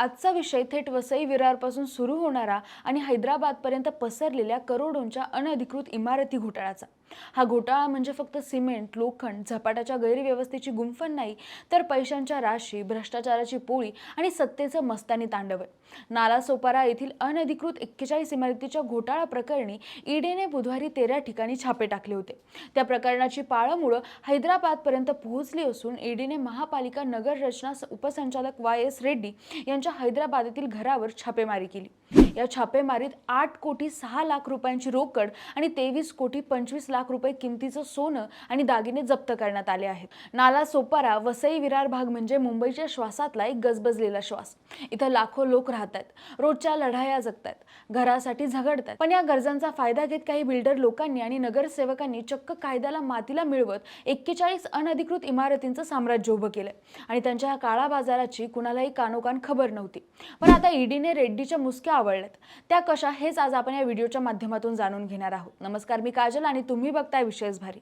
आजचा विषय थेट वसई विरारपासून सुरू होणारा आणि हैदराबादपर्यंत पसरलेल्या करोडोंच्या अनधिकृत इमारती घोटाळ्याचा. हा घोटाळा म्हणजे फक्त सिमेंट लोखंड झपाट्याच्या गैरव्यवस्थेची गुंफण नाही तर पैशांच्या राशी भ्रष्टाचाराची पोळी आणि सत्तेचं मस्तानी तांडव आहे. नालासोपारा येथील अनधिकृत एक्केचाळीस इमारतीच्या घोटाळा प्रकरणी ईडीने बुधवारी तेरा ठिकाणी छापे टाकले होते. त्या प्रकरणाची पाळंमुळं हैदराबादपर्यंत पोहोचली असून ईडीने महापालिका नगर रचना उपसंचालक वाय एस रेड्डी यांच्या हैदराबादेतील घरावर छापेमारी केली. या छापेमारीत आठ कोटी सहा लाख रुपयांची रोकड आणि तेवीस कोटी पंचवीस लाख रुपये किमतीचं सोनं आणि दागिने जप्त करण्यात आले आहेत. नाला सोपारा वसई विरार भाग म्हणजे मुंबईच्या श्वासातला एक गजबजलेला श्वास. इथं लाखो लोक राहत आहेत रोजच्या लढाया जगतायत घरासाठी झगडतात. पण या गरजांचा फायदा घेत काही बिल्डर लोकांनी आणि नगरसेवकांनी चक्क कायद्याला मातीला मिळवत एक्केचाळीस अनधिकृत इमारतींचं साम्राज्य उभं केलंय. आणि त्यांच्या काळा बाजाराची कुणालाही कानोकान खबर नव्हती. पण आता ईडीने रेड्डीच्या मुसक्या आवडल्यात त्या कशा हेच आज आपण या व्हिडिओच्या माध्यमातून जाणून घेणार आहोत. नमस्कार मी काजल आणि तुम्ही बघताय विशेष भारी.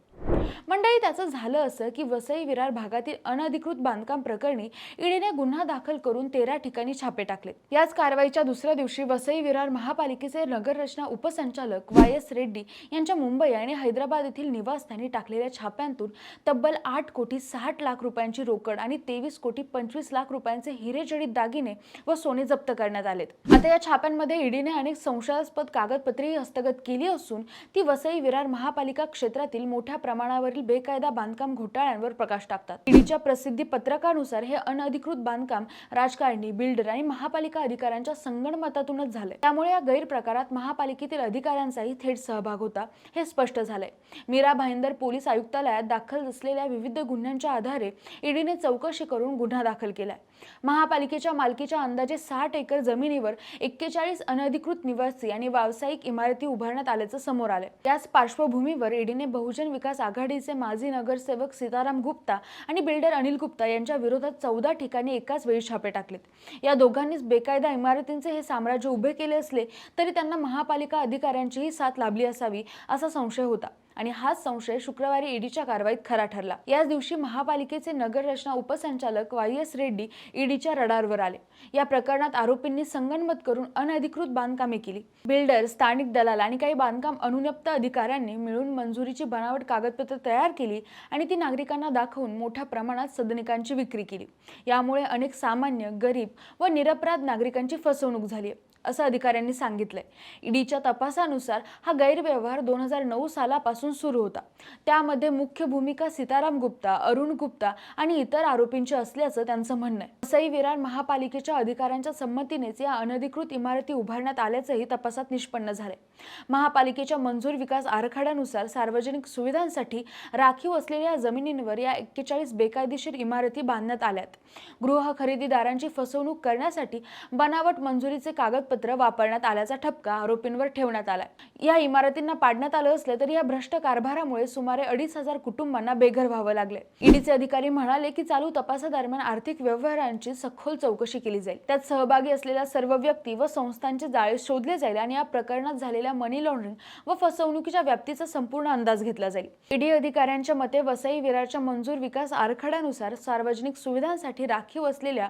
मंडळी त्याचं झालं असं की वसई विरार भागातील अनधिकृत बांधकाम प्रकरणी ईडीने गुन्हा दाखल करून तेरा ठिकाणी छापे टाकले याच कारवाईच्या दुसऱ्या दिवशी वसई विरार महापालिकेचे नगररचना उपसंचालक वाय एस रेड्डी यांच्या मुंबई आणि हैदराबाद येथील निवासस्थानी टाकलेल्या छाप्यांतून तब्बल आठ कोटी साठ लाख रुपयांची रोकड आणि तेवीस कोटी पंचवीस लाख रुपयांचे हिरेजडित दागिने व सोने जप्त करण्यात आलेत. आता या छाप्यांमध्ये ईडीने अनेक संशयास्पद कागदपत्रेही हस्तगत केली असून ती वसई विरार महापालिका क्षेत्रातील मोठ्या प्रमाणावरील बेकायदा बांधकाम घोटाळ्यांवर प्रकाश टाकतात. ईडीच्या प्रसिद्धी पत्रकानुसार हे अनधिकृत बांधकाम राजकारणी बिल्डर आणि महापालिका अधिकाऱ्यांच्या संगणमतातूनच झाले त्यामुळे या गैरप्रकारात महापालिकेतील अधिकाऱ्यांचाही थेट सहभाग होता हे स्पष्ट झालंय. मीरा भाईंदर पोलीस आयुक्तालयात दाखल असलेल्या विविध गुन्ह्यांच्या आधारे ईडीने चौकशी करून गुन्हा दाखल केलाय. महापालिकेच्या मालकीच्या अंदाजे साठ एकर जमिनीवर एक्केचाळीस अनधिकृत निवासी आणि व्यावसायिक इमारती उभारण्यात आल्याचं समोर आलं त्याच पार्श्वभूमीवर ईडीने बहुजन विकास आघाडीचे माजी नगरसेवक सीताराम गुप्ता आणि बिल्डर अनिल गुप्ता यांच्या विरोधात चौदा ठिकाणी एकाच वेळी छापे टाकलेत. या दोघांनीच बेकायदा इमारतींचे हे साम्राज्य उभे केले असले तरी त्यांना महापालिका अधिकाऱ्यांचीही साथ लाभली असावी असा संशय होता. आणि हाच संशय शुक्रवारी ईडीच्या कारवाईत खरा ठरला. याच दिवशी महापालिकेचे नगररचना उपसंचालक वाय एस रेड्डी ईडीच्या रडारवर आले. या प्रकरणात आरोपींनी संगनमत करून अनधिकृत बांधकामे केली. बिल्डर स्थानिक दलाल आणि काही बांधकाम अनुज्ञप्त अधिकाऱ्यांनी मिळून मंजुरीची बनावट कागदपत्र तयार केली आणि ती नागरिकांना दाखवून मोठ्या प्रमाणात सदनिकांची विक्री केली. यामुळे अनेक सामान्य गरीब व निरपराध नागरिकांची फसवणूक झाली असं अधिकाऱ्यांनी सांगितलंय. ईडीच्या तपासानुसार हा गैरव्यवहार दोन हजार नऊ सालापासून सुरू होता. त्यामध्ये मुख्य भूमिका सीताराम गुप्ता अरुण गुप्ता आणि इतर आरोपींची असल्याचं त्यांचं म्हणणं आहे. वसई विरार महापालिकेच्या अधिकाऱ्यांच्या संमतीनेच या अनधिकृत इमारती उभारण्यात आल्याचंही तपासात निष्पन्न झाले महापालिकेच्या मंजूर विकास आराखड्यानुसार सार्वजनिक सुविधांसाठी राखीव असलेल्या जमिनींवर या एक्केचाळीस बेकायदेशीर इमारती बांधण्यात आल्यात. गृह खरेदीदारांची फसवणूक करण्यासाठी बनावट मंजुरीचे कागदपत्र वापरण्यात आल्याचा ठपका आरोपींवर ठेवण्यात आलाय. या इमारतींना पाडण्यात आलं असलं तरी या भ्रष्ट कारभारामुळे सुमारे अडीच हजार कुटुंबांना बेघर व्हावं लागले. ईडीचे अधिकारी म्हणाले की चालू तपासादरम्यान आर्थिक व्यवहारांची सखोल चौकशी केली जाईल. त्यात सहभागी असलेल्या सर्व व्यक्ती व संस्थांचे जाळे शोधले जाईल आणि या प्रकरणात झालेल्या मनी लॉन्ड्रिंग व फसवणुकीच्या व्याप्तीचा संपूर्ण अंदाज घेतला जाईल. ईडी अधिकाऱ्यांच्या मते वसई विरारच्या मंजूर विकास आराखड्यानुसार सार्वजनिक सुविधांसाठी राखीव असलेल्या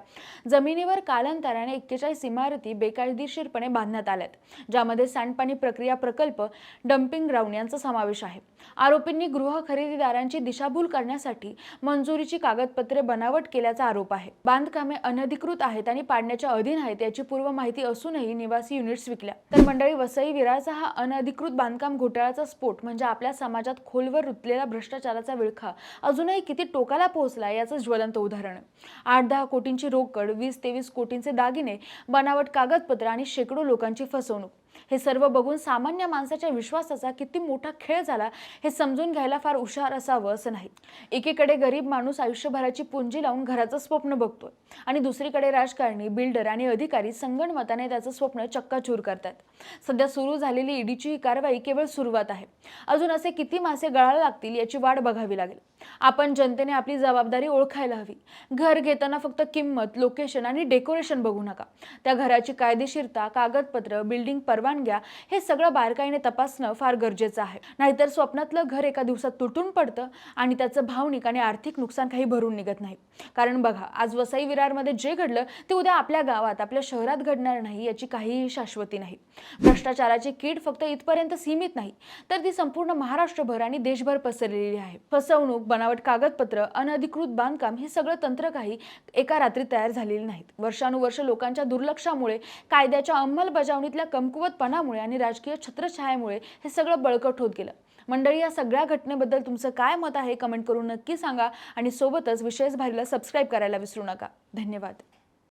जमिनीवर कालांतराने एक्केचाळीस इमारती बेकायदेशीरपणे बांधण्यात आल्यात ज्यामध्ये सांडपाणी प्रक्रिया प्रकल्प डम्पिंग ग्राउंड यांचा समावेश आहे. आरोपींनी गृह खरेदीदारांची दिशाभूल करण्यासाठी मंजुरीची कागदपत्रे बनावट केल्याचा आरोप आहे. बांधकामे अनधिकृत आहेत आणि पाडण्याच्या अधीन आहेत याची पूर्व माहिती असूनही निवासी युनिट्स विकल्या. तर मंडळी वसई विरारचा हा अनधिकृत बांधकाम घोटाळ्याचा स्फोट म्हणजे आपल्या समाजात खोलवर रुतलेला भ्रष्टाचाराचा विळखा अजूनही किती टोकाला पोहोचला याचं ज्वलंत उदाहरण. आठ दहा कोटींची रोकड वीस तेवीस कोटींचे दागिने बनावट कागदपत्र आणि शेकडो लोकांची फसवणूक. हे सर्व बघून सामान्य माणसाच्या विश्वासाचा किती मोठा खेळ झाला हे समजून घ्यायला फार हुशार असावं असं नाही. एकीकडे गरीब माणूस आयुष्यभराची पुंजी लावून घराचं स्वप्न बघतोय आणि दुसरीकडे राजकारणी बिल्डर आणि अधिकारी संगणमताने त्याचं स्वप्न चक्काचूर करतात. सध्या सुरू झालेली ईडीची ही कारवाई केवळ सुरुवात आहे. अजून असे किती मासे गळायला लागतील याची वाट बघावी लागेल. आपण जनतेने आपली जबाबदारी ओळखायला हवी. घर घेताना फक्त किंमत लोकेशन आणि डेकोरेशन बघू नका. त्या घराची कायदेशीरता कागदपत्र बिल्डिंग परवानग्या हे सगळं बारकाईने तपासणं फार गरजेचं आहे. नाहीतर स्वप्नातलं घर एका दिवसात तुटून पडतं आणि त्याचं भावनिक आणि आर्थिक नुकसान काही भरून निघत नाही. कारण बघा आज वसई विरारमध्ये जे घडलं ते उद्या आपल्या गावात आपल्या शहरात घडणार नाही याची काहीही शाश्वती नाही. भ्रष्टाचाराची कीड फक्त इथपर्यंत सीमित नाही तर ती संपूर्ण महाराष्ट्रभर आणि देशभर पसरलेली आहे. फसवणूक बनावट कागदपत्र अनधिकृत बांधकाम हे सगळं तंत्र काही एका रात्री तयार झालेली नाहीत. वर्षानुवर्ष लोकांच्या दुर्लक्षामुळे कायद्याच्या अंमलबजावणीतल्या कमकुवत कमकुवतपणामुळे आणि राजकीय छत्रछायामुळे हे सगळं बळकट होत गेलं. मंडळी या सगळ्या घटनेबद्दल तुमचं काय मत आहे? कमेंट करून नक्की सांगा आणि सोबतच विशेष भारीला सबस्क्राईब करायला विसरू नका. धन्यवाद.